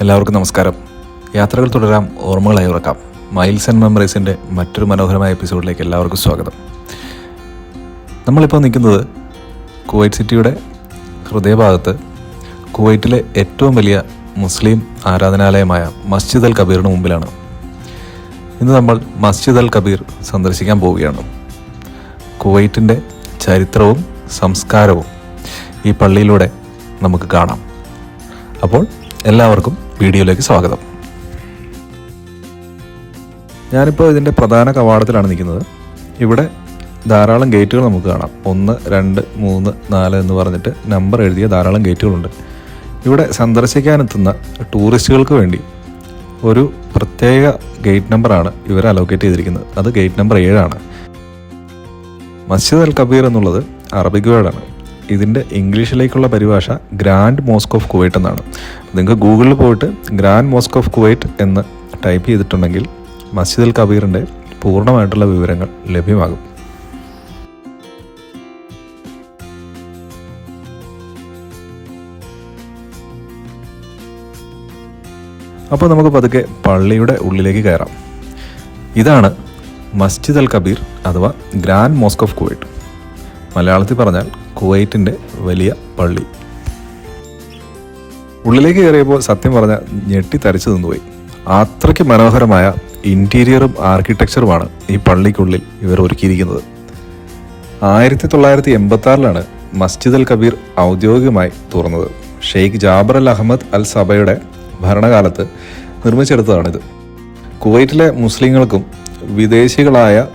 എല്ലാവർക്കും നമസ്കാരം. യാത്രകൾ തുടരാം ഓർമ്മകളായി ഉറക്കാം. മൈൽസ് ആൻഡ് മെമ്മറീസിന്റെ മറ്റൊരു മനോഹരമായ എപ്പിസോഡിലേക്ക് എല്ലാവർക്കും സ്വാഗതം. നമ്മളിപ്പോൾ നിൽക്കുന്നത് കുവൈറ്റ് സിറ്റിയുടെ ഹൃദയഭാഗത്ത് കുവൈറ്റിലെ ഏറ്റവും വലിയ മുസ്ലിം ആരാധനാലയമായ മസ്ജിദ് അൽ കബീറിന് മുമ്പിലാണ്. ഇന്ന് നമ്മൾ മസ്ജിദ് അൽ കബീർ സന്ദർശിക്കാൻ പോവുകയാണ്. കുവൈറ്റിന്റെ ചരിത്രവും സംസ്കാരവും ഈ പള്ളിയിലൂടെ നമുക്ക് കാണാം. അപ്പോൾ എല്ലാവർക്കും വീഡിയോയിലേക്ക് സ്വാഗതം. ഞാനിപ്പോൾ ഇതിന്റെ പ്രധാന കവാടത്തിലാണ് നിൽക്കുന്നത്. ഇവിടെ ധാരാളം ഗേറ്റുകൾ നമുക്ക് കാണാം. ഒന്ന് രണ്ട് മൂന്ന് നാല് എന്ന് പറഞ്ഞിട്ട് നമ്പർ എഴുതിയ ധാരാളം ഗേറ്റുകളുണ്ട്. ഇവിടെ സന്ദർശിക്കാനെത്തുന്ന ടൂറിസ്റ്റുകൾക്ക് വേണ്ടി ഒരു പ്രത്യേക ഗേറ്റ് നമ്പറാണ് ഇവർ അലോക്കേറ്റ് ചെയ്തിരിക്കുന്നത്. അത് ഗേറ്റ് നമ്പർ ഏഴാണ്. മസ്ജിദ് അൽ കബീർ എന്നുള്ളത് അറബിക് വേർഡാണ്. ഇതിന്റെ ഇംഗ്ലീഷിലേക്കുള്ള പരിഭാഷ ഗ്രാൻഡ് മോസ്ക് ഓഫ് കുവൈറ്റ് എന്നാണ്. നിങ്ങൾക്ക് ഗൂഗിളിൽ പോയിട്ട് ഗ്രാൻഡ് മോസ്ക് ഓഫ് കുവൈറ്റ് എന്ന് ടൈപ്പ് ചെയ്തിട്ടുണ്ടെങ്കിൽ മസ്ജിദ് അൽ കബീറിന്റെ പൂർണമായിട്ടുള്ള വിവരങ്ങൾ ലഭ്യമാകും. അപ്പോൾ നമുക്ക് പതുക്കെ പള്ളിയുടെ ഉള്ളിലേക്ക് കയറാം. ഇതാണ് മസ്ജിദ് അൽ കബീർ അഥവാ ഗ്രാൻഡ് മോസ്ക് ഓഫ് കുവൈറ്റ്. മലയാളത്തിൽ പറഞ്ഞാൽ കുവൈറ്റിന്റെ വലിയ പള്ളി. ഉള്ളിലേക്ക് കയറിയപ്പോൾ സത്യം പറഞ്ഞാൽ ഞെട്ടി തരിച്ചു നിന്നുപോയി. അത്രയ്ക്ക് മനോഹരമായ ഇന്റീരിയറും ആർക്കിടെക്ചറുമാണ് ഈ പള്ളിക്കുള്ളിൽ ഇവർ ഒരുക്കിയിരിക്കുന്നത്. ആയിരത്തി തൊള്ളായിരത്തി എൺപത്തി ആറിലാണ് മസ്ജിദ് അൽ കബീർ ഔദ്യോഗികമായി തുറന്നത്. Sheikh Jaber Al Ahmad Al സബയുടെ ഭരണകാലത്ത് നിർമ്മിച്ചെടുത്തതാണിത്. കുവൈറ്റിലെ മുസ്ലിങ്ങൾക്കും വിദേശികളായ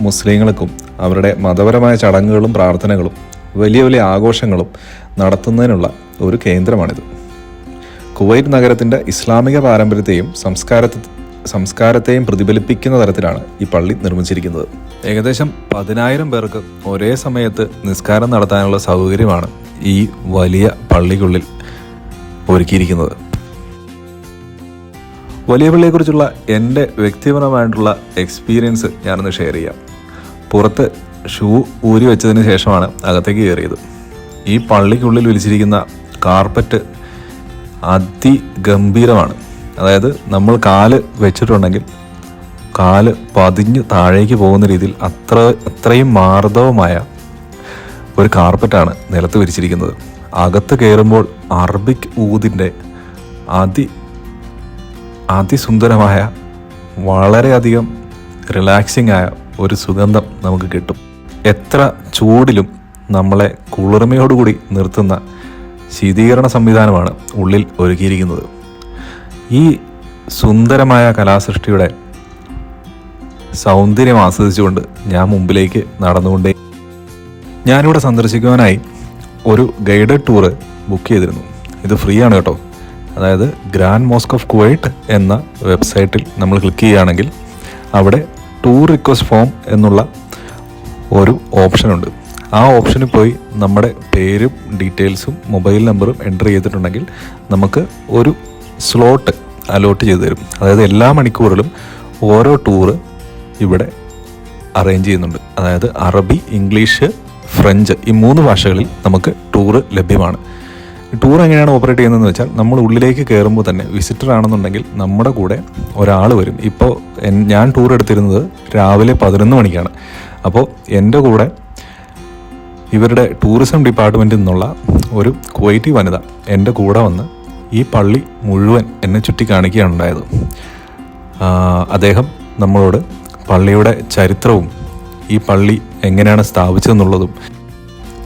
മുസ്ലിങ്ങൾക്കും അവരുടെ മതപരമായ ചടങ്ങുകളും പ്രാർത്ഥനകളും വലിയ വലിയ ആഘോഷങ്ങളും നടത്തുന്നതിനുള്ള ഒരു കേന്ദ്രമാണിത്. കുവൈറ്റ് നഗരത്തിന്റെ ഇസ്ലാമിക പാരമ്പര്യത്തെയും സംസ്കാരത്തെ സംസ്കാരത്തെയും പ്രതിഫലിപ്പിക്കുന്ന തരത്തിലാണ് ഈ പള്ളി നിർമ്മിച്ചിരിക്കുന്നത്. ഏകദേശം പതിനായിരം പേർക്ക് ഒരേ സമയത്ത് നിസ്കാരം നടത്താനുള്ള സൗകര്യമാണ് ഈ വലിയ പള്ളിക്കുള്ളിൽ ഒരുക്കിയിരിക്കുന്നത്. വലിയ പള്ളിയെക്കുറിച്ചുള്ള എന്റെ വ്യക്തിപരമായിട്ടുള്ള എക്സ്പീരിയൻസ് ഞാനൊന്ന് ഷെയർ ചെയ്യാം. പുറത്ത് ഷൂ ഊരി വെച്ചതിന് ശേഷമാണ് അകത്തേക്ക് കയറിയത്. ഈ പള്ളിക്കുള്ളിൽ വിരിച്ചിരിക്കുന്ന കാർപ്പറ്റ് അതിഗംഭീരമാണ്. അതായത് നമ്മൾ കാൽ വെച്ചിട്ടുണ്ടെങ്കിൽ കാൽ പതിഞ്ഞ് താഴേക്ക് പോകുന്ന രീതിയിൽ അത്ര അത്രയും മാർദ്ദവമായ ഒരു കാർപ്പറ്റാണ് നിലത്ത് വിരിച്ചിരിക്കുന്നത്. അകത്ത് കയറുമ്പോൾ അറബിക് ഊതിന്റെ അതി അതിസുന്ദരമായ വളരെയധികം റിലാക്സിംഗ് ആയ ഒരു സുഗന്ധം നമുക്ക് കിട്ടും. എത്ര ചൂടിലും നമ്മളെ കുളിർമയോടുകൂടി നിർത്തുന്ന ശീതീകരണ സംവിധാനമാണ് ഉള്ളിൽ ഒരുക്കിയിരിക്കുന്നത്. ഈ സുന്ദരമായ കലാസൃഷ്ടിയുടെ സൗന്ദര്യം ആസ്വദിച്ചുകൊണ്ട് ഞാൻ മുമ്പിലേക്ക് നടന്നുകൊണ്ടേ ഞാനിവിടെ സന്ദർശിക്കുവാനായി ഒരു ഗൈഡഡ് ടൂറ് ബുക്ക് ചെയ്തിരുന്നു. ഇത് ഫ്രീ ആണ് കേട്ടോ. അതായത് ഗ്രാൻഡ് മോസ്ക് ഓഫ് കുവൈറ്റ് എന്ന വെബ്സൈറ്റിൽ നമ്മൾ ക്ലിക്ക് ചെയ്യുകയാണെങ്കിൽ അവിടെ ടൂർ റിക്വസ്റ്റ് ഫോം എന്നുള്ള ഒരു ഓപ്ഷനുണ്ട് ആ ഓപ്ഷനിൽ പോയി നമ്മുടെ പേരും ഡീറ്റെയിൽസും മൊബൈൽ നമ്പറും എന്റർ ചെയ്തിട്ടുണ്ടെങ്കിൽ നമുക്ക് ഒരു സ്ലോട്ട് അലോട്ട് ചെയ്തു തരും. അതായത് എല്ലാ മണിക്കൂറിലും ഓരോ ടൂറ് ഇവിടെ അറേഞ്ച് ചെയ്യുന്നുണ്ട്. അതായത് അറബി ഇംഗ്ലീഷ് ഫ്രഞ്ച് ഈ മൂന്ന് ഭാഷകളിൽ നമുക്ക് ടൂറ് ലഭ്യമാണ്. ടൂർ എങ്ങനെയാണ് ഓപ്പറേറ്റ് ചെയ്യുന്നതെന്ന് വെച്ചാൽ നമ്മൾ ഉള്ളിലേക്ക് കയറുമ്പോൾ തന്നെ വിസിറ്റർ ആണെന്നുണ്ടെങ്കിൽ നമ്മുടെ കൂടെ ഒരാൾ വരും. ഇപ്പോൾ ഞാൻ ടൂർ എടുത്തിരുന്നത് രാവിലെ പതിനൊന്ന് മണിക്കാണ്. അപ്പോൾ എന്റെ കൂടെ ഇവരുടെ ടൂറിസം ഡിപ്പാർട്ട്മെന്റിൽ നിന്നുള്ള ഒരു കുവൈറ്റി വനിത എന്റെ കൂടെ വന്ന് ഈ പള്ളി മുഴുവൻ എന്നെ ചുറ്റി കാണിക്കുകയാണ് ഉണ്ടായത് അദ്ദേഹം നമ്മളോട് പള്ളിയുടെ ചരിത്രവും ഈ പള്ളി എങ്ങനെയാണ് സ്ഥാപിച്ചതെന്നുള്ളതും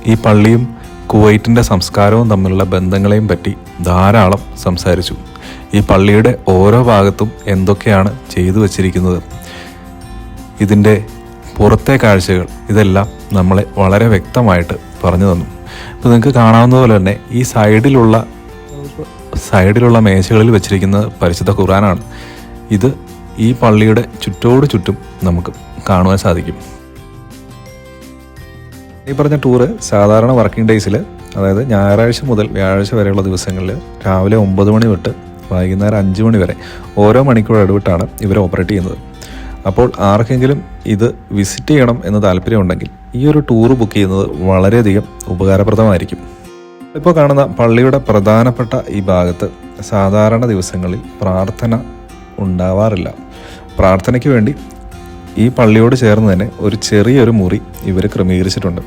ഈ പള്ളിയും കുവൈറ്റിന്റെ സംസ്കാരവും തമ്മിലുള്ള ബന്ധങ്ങളെയും പറ്റി ധാരാളം സംസാരിച്ചു. ഈ പള്ളിയുടെ ഓരോ ഭാഗത്തും എന്തൊക്കെയാണ് ചെയ്തു വച്ചിരിക്കുന്നത്? ഇതിന്റെ പുറത്തെ കാഴ്ചകൾ ഇതെല്ലാം നമ്മളെ വളരെ വ്യക്തമായിട്ട് പറഞ്ഞു തന്നു. ഇപ്പോൾ നിങ്ങൾക്ക് കാണാവുന്ന പോലെ തന്നെ ഈ സൈഡിലുള്ള സൈഡിലുള്ള മേശകളിൽ വെച്ചിരിക്കുന്ന പരിശുദ്ധ ഖുറാനാണ് ഇത് ഈ പള്ളിയുടെ ചുറ്റോട് ചുറ്റും നമുക്ക് കാണുവാൻ സാധിക്കും. ഈ പറഞ്ഞ ടൂറ് സാധാരണ വർക്കിംഗ് ഡേയ്സിൽ അതായത് ഞായറാഴ്ച മുതൽ വ്യാഴാഴ്ച വരെയുള്ള ദിവസങ്ങളിൽ രാവിലെ ഒമ്പത് മണി തൊട്ട് വൈകുന്നേരം അഞ്ച് മണി വരെ ഓരോ മണിക്കൂർ ഇടവിട്ടാണ് ഇവർ ഓപ്പറേറ്റ് ചെയ്യുന്നത്. അപ്പോൾ ആർക്കെങ്കിലും ഇത് വിസിറ്റ് ചെയ്യണം എന്ന് താല്പര്യമുണ്ടെങ്കിൽ ഈ ഒരു ടൂർ ബുക്ക് ചെയ്യുന്നത് വളരെയധികം ഉപകാരപ്രദമായിരിക്കും. ഇപ്പോൾ കാണുന്ന പള്ളിയുടെ പ്രധാനപ്പെട്ട ഈ ഭാഗത്ത് സാധാരണ ദിവസങ്ങളിൽ പ്രാർത്ഥന ഉണ്ടാവാറില്ല. പ്രാർത്ഥനയ്ക്ക് വേണ്ടി ഈ പള്ളിയോട് ചേർന്ന് തന്നെ ഒരു ചെറിയൊരു മുറി ഇവർ ക്രമീകരിച്ചിട്ടുണ്ട്.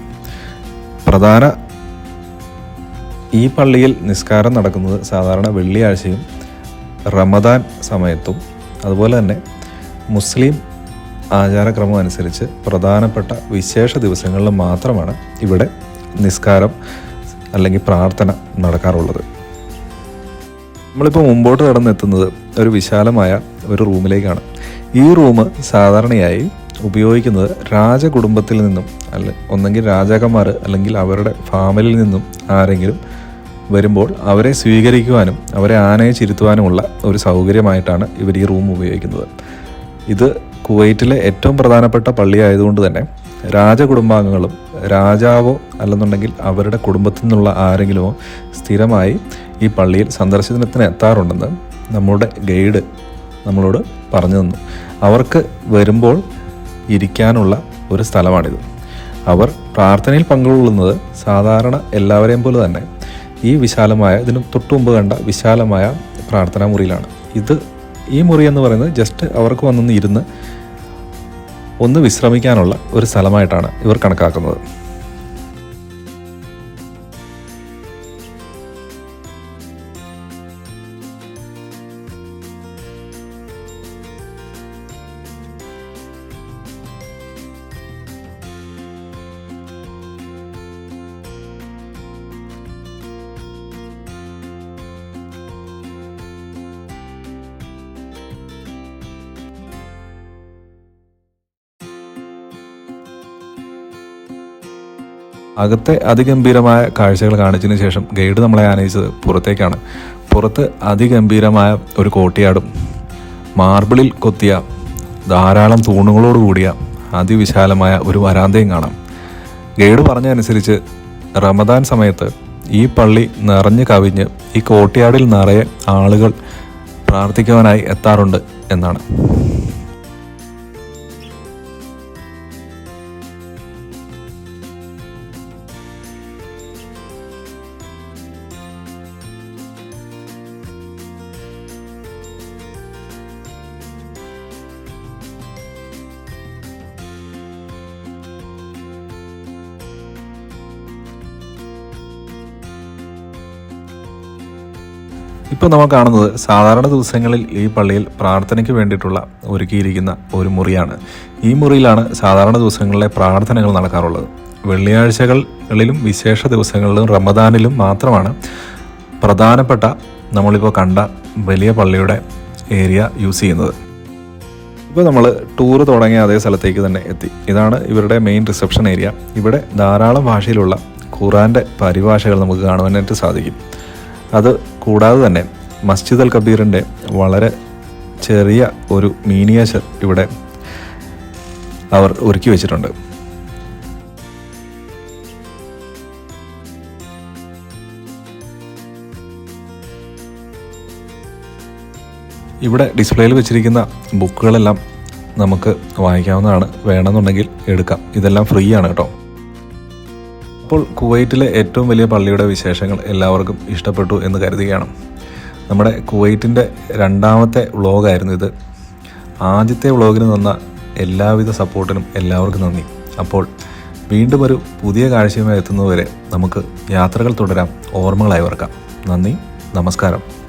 പ്രധാന ഈ പള്ളിയിൽ നിസ്കാരം നടക്കുന്നത് സാധാരണ വെള്ളിയാഴ്ചയും റമദാൻ സമയത്തും അതുപോലെ തന്നെ മുസ്ലിം ആചാരക്രമം അനുസരിച്ച് പ്രധാനപ്പെട്ട വിശേഷ ദിവസങ്ങളിൽ മാത്രമാണ് ഇവിടെ നിസ്കാരം അല്ലെങ്കിൽ പ്രാർത്ഥന നടക്കാറുള്ളത്. നമ്മളിപ്പോൾ മുമ്പോട്ട് കടന്നെത്തുന്നത് ഒരു വിശാലമായ ഒരു റൂമിലേക്കാണ്. ഈ റൂം സാധാരണയായി ഉപയോഗിക്കുന്നത് രാജകുടുംബത്തിൽ നിന്നും അല്ല ഒന്നെങ്കിൽ രാജാക്കന്മാർ അല്ലെങ്കിൽ അവരുടെ ഫാമിലിയിൽ നിന്നും ആരെങ്കിലും വരുമ്പോൾ അവരെ സ്വീകരിക്കുവാനും അവരെ ആനയിച്ചിരുത്തുവാനുമുള്ള ഒരു സൗകര്യമായിട്ടാണ് ഇവർ ഈ റൂം ഉപയോഗിക്കുന്നത്. ഇത് കുവൈറ്റിലെ ഏറ്റവും പ്രധാനപ്പെട്ട പള്ളി ആയതുകൊണ്ട് തന്നെ രാജകുടുംബാംഗങ്ങളും രാജാവോ അല്ലെന്നുണ്ടെങ്കിൽ അവരുടെ കുടുംബത്തിൽ നിന്നുള്ള ആരെങ്കിലുമോ സ്ഥിരമായി ഈ പള്ളിയിൽ സന്ദർശനത്തിന് എത്താറുണ്ടെന്ന് നമ്മുടെ ഗൈഡ് നമ്മളോട് പറഞ്ഞു തന്നു. അവർക്ക് വരുമ്പോൾ ഇരിക്കാനുള്ള ഒരു സ്ഥലമാണിത്. അവർ പ്രാർത്ഥനയിൽ പങ്കുകൊള്ളുന്നത് സാധാരണ എല്ലാവരെയും പോലെ തന്നെ ഈ വിശാലമായ ഇതിന് തൊട്ടു മുമ്പ് കണ്ട വിശാലമായ പ്രാർത്ഥനാ മുറിയിലാണ്. ഇത് ഈ മുറി എന്ന് പറയുന്നത് ജസ്റ്റ് അവർക്ക് വന്നൊന്ന് ഇരുന്ന് ഒന്ന് വിശ്രമിക്കാനുള്ള ഒരു സ്ഥലമായിട്ടാണ് ഇവർ കണക്കാക്കുന്നത്. അകത്തെ അതിഗംഭീരമായ കാഴ്ചകൾ കാണിച്ചതിന് ശേഷം ഗൈഡ് നമ്മളെ ആനയിച്ചത് പുറത്തേക്കാണ്. പുറത്ത് അതിഗംഭീരമായ ഒരു കോട്ടിയാടും. മാർബിളിൽ കൊത്തിയ ധാരാളം തൂണുകളോട് കൂടിയ അതിവിശാലമായ ഒരു വരാന്തയും കാണാം. ഗൈഡ് പറഞ്ഞതനുസരിച്ച് റമദാൻ സമയത്ത് ഈ പള്ളി നിറഞ്ഞു കവിഞ്ഞ് ഈ കോട്ടിയാടിൽ നിറയെ ആളുകൾ പ്രാർത്ഥിക്കുവാനായി എത്താറുണ്ട് എന്നാണ്. ഇപ്പോൾ നമ്മൾ കാണുന്നത് സാധാരണ ദിവസങ്ങളിൽ ഈ പള്ളിയിൽ പ്രാർത്ഥനയ്ക്ക് വേണ്ടിയിട്ടുള്ള ഒരുക്കിയിരിക്കുന്ന ഒരു മുറിയാണ്. ഈ മുറിയിലാണ് സാധാരണ ദിവസങ്ങളിലെ പ്രാർത്ഥനകൾ നടക്കാറുള്ളത്. വെള്ളിയാഴ്ചകളിലും വിശേഷ ദിവസങ്ങളിലും റമദാനിലും മാത്രമാണ് പ്രധാനപ്പെട്ട നമ്മളിപ്പോൾ കണ്ട വലിയ പള്ളിയുടെ ഏരിയ യൂസ് ചെയ്യുന്നത്. ഇപ്പോൾ നമ്മൾ ടൂർ തുടങ്ങിയ അതേ സ്ഥലത്തേക്ക് തന്നെ എത്തി. ഇതാണ് ഇവരുടെ മെയിൻ റിസപ്ഷൻ ഏരിയ. ഇവിടെ ധാരാളം ഭാഷയിലുള്ള ഖുറാന്റെ പരിഭാഷകൾ നമുക്ക് കാണുവാനായിട്ട് സാധിക്കും. അത് കൂടാതെ തന്നെ മസ്ജിദ് അൽ കബീറിന്റെ വളരെ ചെറിയ ഒരു മീനിയേച്ചർ ഇവിടെ അവർ ഒരുക്കി വെച്ചിട്ടുണ്ട്. ഇവിടെ ഡിസ്പ്ലേയിൽ വെച്ചിരിക്കുന്ന ബുക്കുകളെല്ലാം നമുക്ക് വായിക്കാവുന്നതാണ്. വേണമെന്നുണ്ടെങ്കിൽ എടുക്കാം. ഇതെല്ലാം ഫ്രീ ആണ് കേട്ടോ. അപ്പോൾ കുവൈറ്റിലെ ഏറ്റവും വലിയ പള്ളിയുടെ വിശേഷങ്ങൾ എല്ലാവർക്കും ഇഷ്ടപ്പെട്ടു എന്ന് കരുതുകയാണ്. നമ്മുടെ കുവൈറ്റിന്റെ രണ്ടാമത്തെ വ്ളോഗായിരുന്നു ഇത്. ആദ്യത്തെ വ്ളോഗിന് തന്ന എല്ലാവിധ സപ്പോർട്ടിനും എല്ലാവർക്കും നന്ദി. അപ്പോൾ വീണ്ടും ഒരു പുതിയ കാഴ്ചയുമായി എത്തുന്നതുവരെ നമുക്ക് യാത്രകൾ തുടരാം. ഓർമ്മകളായി വർക്കാം നന്ദി നമസ്കാരം.